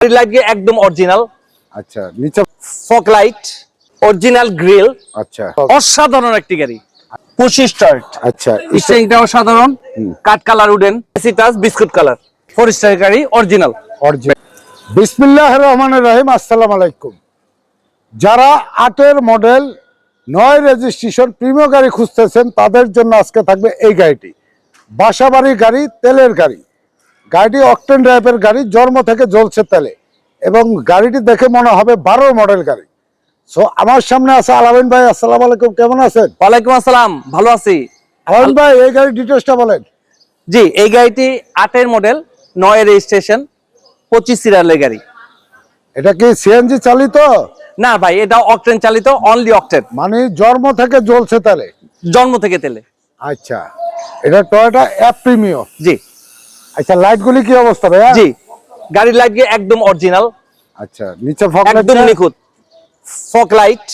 Light একদম original আচ্ছা নিচে ফক লাইট অরিজিনাল গ্রিল আচ্ছা। অসাধারণ একটি গাড়ি। পুশি স্টার্ট আচ্ছা স্টেরিংটা অসাধারণ। কাঠ colour wooden AC touch biscuit colour four star গাড়ি অরিজিনাল অরিজিনাল বিসমিল্লাহ রহমান রহিম আসসালামু আলাইকুম। যারা আটের মডেল নয় রেজিস্ট্রেশন প্রিমিয় গাড়ি খুঁজতেছেন তাদের জন্য আজকে থাকবে এই গাড়িটি। বাসাবাড়ি গাড়ি তেলের গাড়ি। গাড়িটি অকটেন ড্রাইভের গাড়ি জন্ম থেকে জ্বলছে তেলে। এবং গাড়িটি দেখে মনে হবে বারো মডেল গাড়ি। সো আমার সামনে আছে আলামিন ভাই আসসালামু আলাইকুম কেমন আছেন? ওয়ালাইকুম আসসালাম ভালো আছি। আলামিন ভাই এই গাড়ির ডিটেলসটা বলেন। জি এই গাড়িটি আটের মডেল নয় রেজিস্ট্রেশন পঁচিশ সিরিয়ালের গাড়ি। এটা কি সিএনজি চালিত? না ভাই এটা অকটেন চালিত অনলি অকটেন মানে জন্ম থেকে জ্বলছে তেলে? জন্ম থেকে তেলে। আচ্ছা এটা টয়োটা অ্যাপ প্রিমিয়ম জি। আচ্ছা লাইটগুলি কি অবস্থা ভাইয়া? জি গাড়ির লাইট একদম অরিজিনাল আচ্ছা নিচে ফগ একদম নিখুঁত। ফক লাইট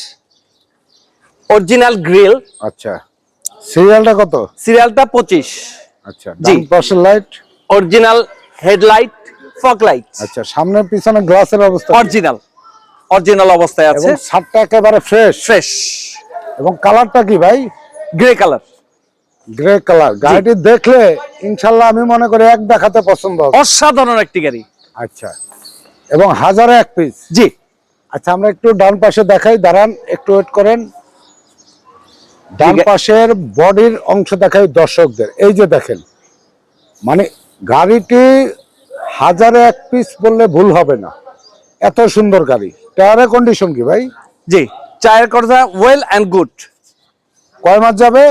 অরিজিনাল গ্রিল আচ্ছা সিরিয়ালটা কত? সিরিয়ালটা পঁচিশ। আচ্ছা জি। ডান পাশের light original headlight fog light আচ্ছা সামনে পিছনে গ্লাসের অবস্থা অরিজিনাল অরিজিনাল অবস্থায় আছে। এবং ছাদটা একেবারে ফ্রেশ ফ্রেশ এবং কালারটা কি ভাই? গ্রে কালার গ্রে কালার গাড়িটি দেখলে ইনশাল্লাহ আমি মনে করি এক দেখাতে পছন্দ হবে। অসাধারণ একটি গাড়ি। আচ্ছা। এবং হাজারে এক পিস জি। আচ্ছা আমরা একটু ডান পাশে দেখাই দাঁড়ান একটু ওয়েট করেন। ডান পাশের বডির অংশ দেখাই দর্শকদের। এই যে দেখেন মানে গাড়িটি হাজারে এক পিস বললে ভুল হবে না। এত সুন্দর গাড়ি। টায়ারের কন্ডিশন কি ভাই? জি চায়ের কথা ওয়েল অ্যান্ড গুড কয় মাস যাবে?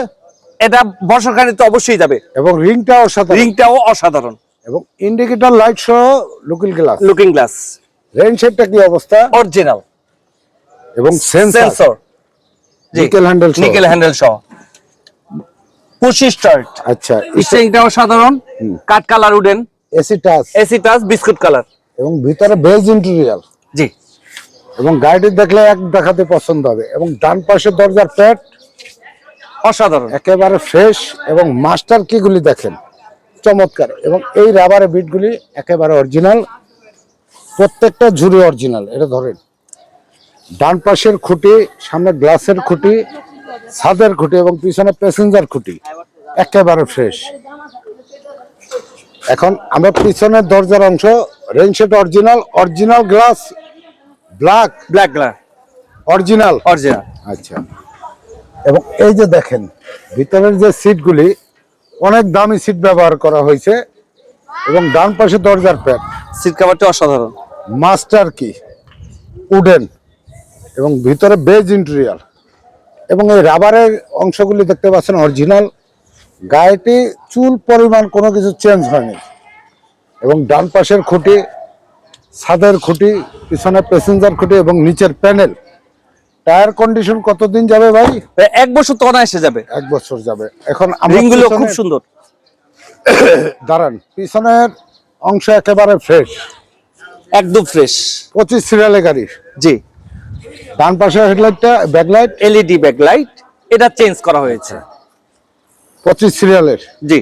এটা বর্ষাকালে তো অবশ্যই যাবে। এবং রিংটা অসাধারণ। রিংটাও অসাধারণ। এবং ইন্ডিকেটর লাইট সহ looking glass. Looking glass. Rain শেডটা কি অবস্থা? অরিজিনাল। এবং sensor. Nickel handle nickel handle সহ। পুশি স্টার্ট আচ্ছা স্টেরিংটা অসাধারণ। কাঠ colour wooden. AC touch. AC touch biscuit colour. এবং ভিতরে বেজ ইন্টেরিয়াল জি। এবং গাড়িটি দেখলে এক দেখাতে পছন্দ হবে। এবং ডান পাশের দরজার প্যাট অসাধারণ। একেবারে ফ্রেশ এবং মাস্টার কিগুলি দেখেন। চমৎকার। এবং এই রাবারের বিটগুলি একেবারে অরিজিনাল প্রত্যেকটা ঝুড়ি অরিজিনাল এটা ধরেন। ডান পাশের খুঁটি সামনে গ্লাসের খুঁটি ছাদের খুঁটি এবং পিছনে প্যাসেঞ্জার খুঁটি। একেবারে ফ্রেশ এখন আমরা পিছনের দরজার অংশ rain shade original original glass black black glass original original আচ্ছা। এবং এই যে দেখেন ভিতরের যে সিটগুলি অনেক দামি সিট ব্যবহার করা হয়েছে এবং ডান পাশে দরজার প্যাড। সিট কাভারটা অসাধারণ। মাস্টার কি? উডেন। এবং ভিতরে বেজ ইন্টেরিয়াল এবং এই রাবারের অংশগুলি দেখতে পাচ্ছেন অরিজিনাল। গায়েটি চুল পরিমাণ কোনো কিছু চেঞ্জ হয়নি। এবং ডান পাশের খুঁটি ছাদের খুঁটি পিছনে প্যাসেঞ্জার খুঁটি এবং নিচের প্যানেল। টায়ার কন্ডিশন কতদিন যাবে ভাই? এক বছর তো এসে যাবে। এক বছর যাবে। এখন আমরা রিং খুব সুন্দর। দাঁড়ান পিছনের অংশ একেবারে ফ্রেশ একদম ফ্রেশ পঁচিশ সিরিয়ালের গাড়ি। জি। ডান পাশে হেডলাইটটা ব্যাকলাইট এলইডি ব্যাকলাইট এটা চেঞ্জ করা হয়েছে। পঁচিশ সিরিয়ালের জি।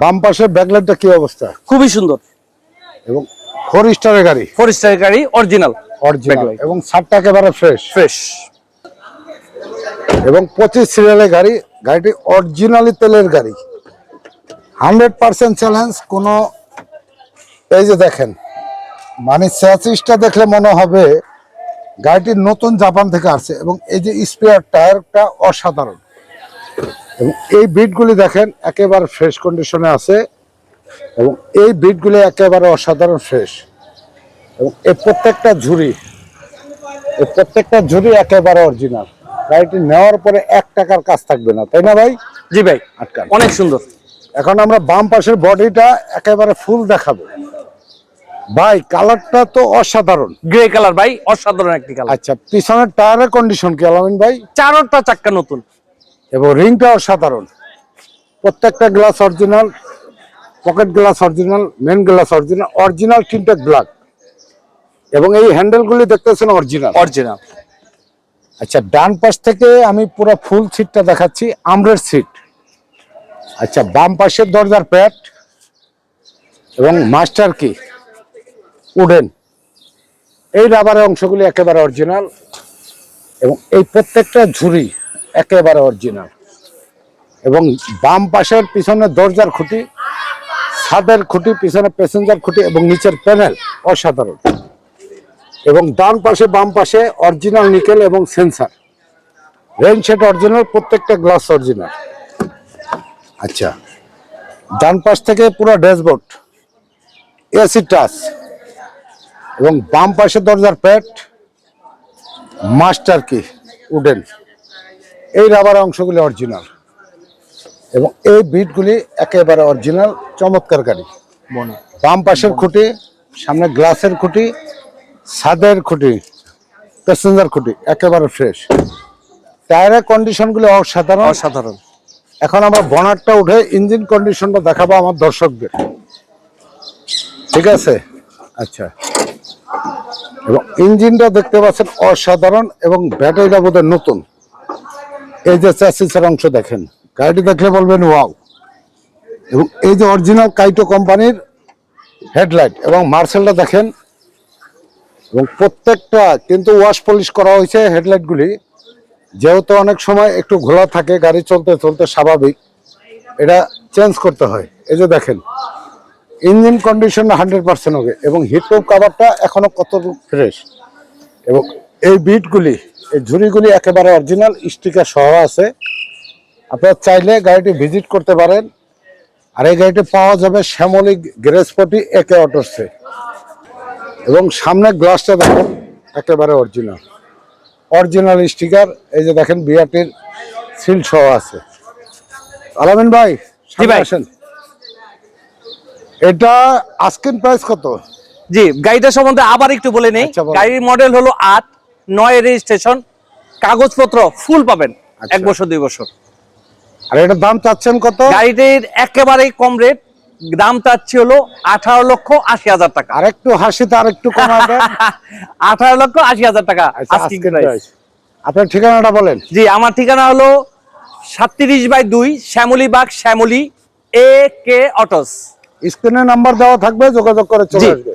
বাম পাশে ব্যাকলাইটটা কি অবস্থা? খুবই সুন্দর। এবং ফোর স্টারের গাড়ি। ফোর স্টার গাড়ি অরিজিনাল অরিজিনাল এবং সাতটা একেবারে ফ্রেশ ফ্রেশ এবং পঁচিশ সিরিয়ালের গাড়ি গাড়িটি অরিজিনালি তেলের গাড়ি। হান্ড্রেড পার্সেন্ট চ্যালেঞ্জ কোনো এই যে দেখেন মানে স্যাচিসটা দেখলে মনে হবে গাড়িটি নতুন জাপান থেকে আসছে এবং এই যে স্পেয়ার টায়ারটা অসাধারণ। এবং এই বিটগুলি দেখেন একেবারে ফ্রেশ কন্ডিশনে আছে এবং এই বিটগুলি একেবারে অসাধারণ ফ্রেশ এবং এই প্রত্যেকটা ঝুড়ি এই প্রত্যেকটা ঝুড়ি একেবারে অরিজিনাল গাড়িটি নেওয়ার পরে এক টাকার কাজ থাকবে না তাই না ভাই? জি ভাই আটকান। অনেক সুন্দর। এখন আমরা বাম পাশের বডিটা একেবারে ফুল দেখাবো। ভাই কালারটা তো অসাধারণ। গ্রে কালার ভাই অসাধারণ একটি কালার আচ্ছা পিছনের টায়ারের কন্ডিশন কি আলামিন ভাই? চারোটা চাক্কা নতুন। এবং রিংটা অসাধারণ। প্রত্যেকটা glass original pocket glass original main glass original original tinted black এবং এই হ্যান্ডেলগুলি দেখতেছেন অরিজিনাল। অরিজিনাল। আচ্ছা ডান পাশ থেকে আমি পুরো ফুল সিটটা দেখাচ্ছি আমরের সিট। আচ্ছা বাম পাশের দরজার প্যাট এবং মাস্টার কি? উডেন। এই রাবারের অংশগুলি একেবারে অরিজিনাল এবং এই প্রত্যেকটা ঝুড়ি একেবারে অরিজিনাল। এবং বাম পাশের পিছনে দরজার খুঁটি ছাদের খুঁটি পিছনে প্যাসেঞ্জার খুঁটি এবং নিচের প্যানেল অসাধারণ। এবং ডান পাশে বাম পাশে অরিজিনাল নিকেল এবং সেন্সার রেন সেট অরিজিনাল প্রত্যেকটা গ্লাস অরিজিনাল আচ্ছা ডান পাশ থেকে পুরো ড্যাশবোর্ড এসি টাচ এবং বাম পাশে দরজার প্যাট মাস্টার কি উডেন এই রাবার অংশগুলি অরিজিনাল এবং এই বিটগুলি একেবারে অরিজিনাল চমৎকার গাড়ি। বাম পাশের খুঁটি সামনে গ্লাসের খুঁটি ছাদের খুঁটি প্যাসেঞ্জার খুঁটি একেবারে ফ্রেশ টায়ারের কন্ডিশনগুলো অসাধারণ। অসাধারণ। এখন আমরা বনারটা উঠে ইঞ্জিন কন্ডিশনটা দেখাবো আমার দর্শকদের। ঠিক আছে? আচ্ছা। এবং ইঞ্জিনটা দেখতে পাচ্ছেন অসাধারণ এবং ব্যাটারিটা বোধহয় নতুন। এই যে চ্যাসিসের অংশ দেখেন গাড়িটি দেখলে বলবেন ওয়াও। এবং এই যে অরিজিনাল কাইটো কোম্পানির হেডলাইট এবং মার্সেলটা দেখেন এবং প্রত্যেকটা কিন্তু ওয়াশ পলিশ করা হয়েছে হেডলাইটগুলি। যেহেতু অনেক সময় একটু ঘোলা থাকে, গাড়ি চলতে চলতে স্বাভাবিক, এটা চেঞ্জ করতে হয়। এই যে দেখেন ইঞ্জিন কন্ডিশন হান্ড্রেড পার্সেন্ট হবে এবং হিটপ্রুফ কাভারটা এখনও কত ফ্রেশ এবং এই বিটগুলি এই ঝুড়িগুলি একেবারে অরিজিনাল স্টিকার সহ আছে। আপনারা চাইলে গাড়িটি ভিজিট করতে পারেন। আর এই গাড়িটি পাওয়া যাবে শ্যামলী গ্যারেজপটি একে অটোসে এবং সামনে গ্লাসটা দেখেন একেবারে অরিজিনাল অরিজিনাল স্টিকার এই যে দেখেন বিআরটির সিল সহ আছে। আলামিন ভাই আসেন। এটা আস্কিন প্রাইস কত? জি গাড়িটা সম্বন্ধে আবার একটু বলে নেই। আচ্ছা। গাড়ির মডেল হলো আট নয় রেজিস্ট্রেশন কাগজপত্র ফুল পাবেন আচ্ছা। এক বছর দুই বছর। আর এটার দাম চাচ্ছেন কত? গাড়িটির একেবারেই কম রেট দাম চাচ্ছি হলো আঠারো লক্ষ আশি হাজার টাকা। আর একটু হাসিতে আর একটু আঠারো লক্ষ আশি হাজার টাকা আচ্ছা। আপনার ঠিকানাটা বলেন। জি আমার ঠিকানা হলো সাতত্রিশ বাই দুই Shyamoli bug Shyamoli A K Autos. স্ক্রিনে নাম্বার দেওয়া থাকবে যোগাযোগ করে চলে আসবে।